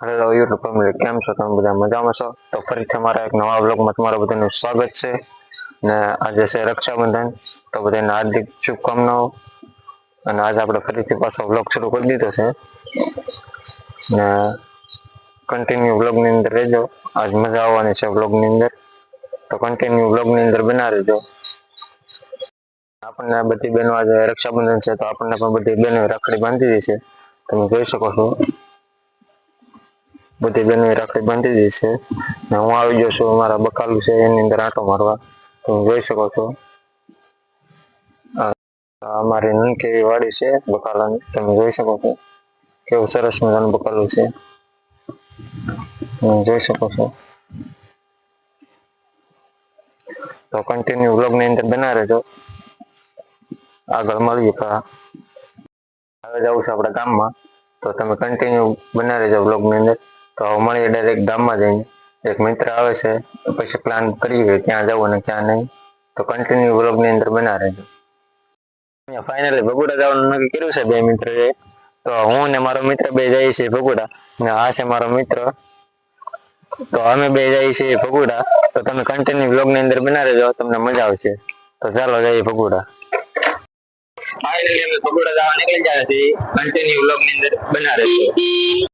Hello YouTube family કેમ છો તમે બધા? મજામાં છો? તો ફરીથી તમારા એક નવા બ્લોગમાં તમારા બધાનું સ્વાગત છે. ને આજે છે રક્ષાબંધન, તો બધાને હાર્દિક શુભકામનાઓ. અને આજે આપણે ફરીથી પાછો બ્લોગ શરૂ કરી દીધો છે. ને કન્ટિન્યુ બ્લોગની અંદર રહેજો. આજ મજા આવવાની છે બ્લોગની અંદર. તો કન્ટિન્યુ બ્લોગની અંદર બના રહેજો. આપણને બધી બહેનો આજે રક્ષાબંધન છે, તો આપણને પણ બધી બહેનો રાખડી બાંધી છે. તમે જોઈ શકો છો. બધી બહેનો રાખડી બાંધી દીધી છે. ને હું આવી ગયો છું, અમારા બકાલું છે, એની અંદર આંટો મારવા. તમે જોઈ શકો છો. અમારી નનકેવી વાડી છે, બકાલાની. તમે જોઈ શકો છો. કેવું સરસ મજાનું બકાલું છે. તમે જોઈ શકો છો. તો કન્ટિન્યુ વ્લોગની અંદર બના રહેજો. આગળ મળીએ પા હવે જવું છે આપણા ગામમાં. તો તમે કન્ટિન્યુ બના રહેજો વ્લોગની અંદર. તો હવે મળીએ ડાયરેક્ટ ગામમાં જઈને. એક મિત્ર આવે છે પછી પ્લાન કરીએ ક્યાં જવું અને ક્યાં નહીં. તો કન્ટિન્યુ વ્લોગની અંદર બના રહેજો. ફાઇનલી ભગુડા જવાનું નક્કી કર્યું છે બે મિત્રોએ. તો હું ને મારો મિત્ર બે જઈએ છીએ ભગુડા. ને આ છે મારો મિત્ર. તો અમે બે જઈએ છીએ ભગુડા. તો તમે કન્ટિન્યુ બ્લોગની અંદર બના રહેજો, તમને મજા આવશે. તો ચાલો જઈએ ભગુડા. ફાઇનલી અમે ભગોડા જવા નીકળી જાય છીએ. કન્ટિન્યુ વ્લોગની અંદર બના રહેજો.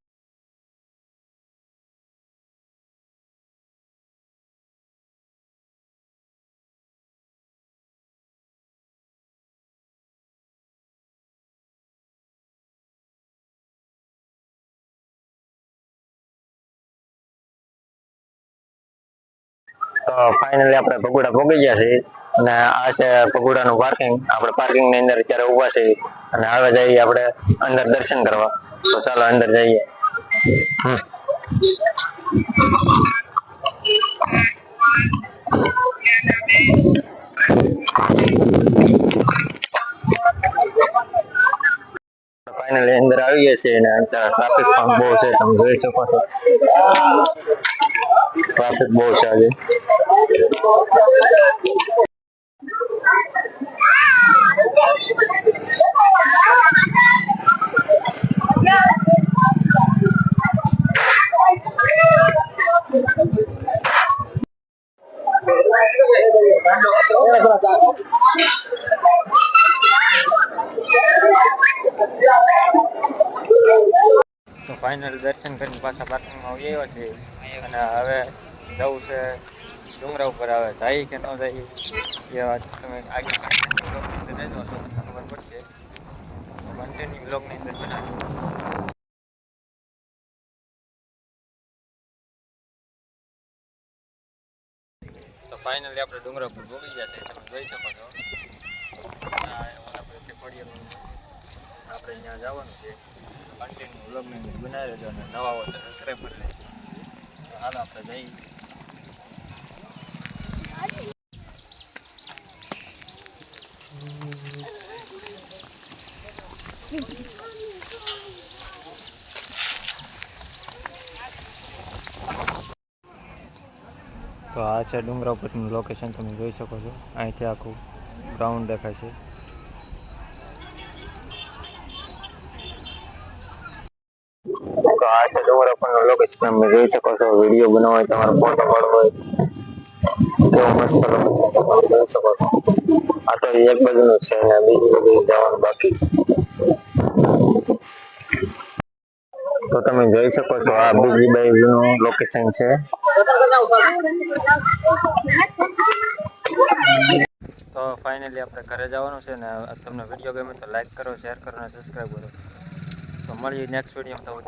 તો ફાઇનલી આપણે ભગોડા પહોંચી ગયા છીએ. અને આ છે ભગોડાનું પાર્કિંગ આપણે પાર્કિંગની અંદર અત્યારે ઊભા છીએ. અને હવે જઈએ આપણે અંદર દર્શન કરવા. તો ચાલો અંદર જઈએ. ફાઇનલી અંદર આવી ગયા છીએ અને ટ્રાફિક પણ બહુ છે, તમે જોઈ શકો છો. ટ્રાફિક બહુ છે આજે તો ફાઇનલ દર્શન કરીને પાછા પાર્કિંગમાં આવી આવ્યા છે અને હવે જવું છે. ડુંગરા ઉપર આવે, જાય કે ન જાય, એ વાત તમે આગળ બ્લોગની ખબર પડશે કન્ટિન્યુ બ્લોગની અંદર બનાવશું તો ફાઇનલી આપણે ડુંગરા ઉપર પહોંચી ગયા છે, તમે જોઈ શકો છો. આપણે અહીંયા જવાનું છે. કન્ટિન્યુ વ્લોગની અંદર બનાવી રહેજો અને નવા હોય તો સબસ્ક્રાઈબ કરી લેજો. હાલો આપણે જઈએ. તો આ છે ડુંગરા ઉપરનું લોકેશન તમે જોઈ શકો છો. અહીંથી આખું ગ્રાઉન્ડ દેખાય છે. તો આ છે પણ પરનો લોકેશન તમે જોઈ શકો છો વીડિયો બનાવો હોય તમારો ફોટો પાડવો હોય. કેવો મસ્ત જોઈ શકો છો. આ તો એક બાજુનું છે અને બીજી બધી જવાનું બાકી છે. તો તમે જોઈ શકો છો, આ બીજી બાજુનું લોકેશન છે. તો ફાઇનલી આપણે ઘરે જવાનું છે ને, તમને વીડિયો ગમે તો લાઈક કરો શેર કરો અને સબસ્ક્રાઈબ કરો. મળીએ નેક્સ્ટ વીડિયો તો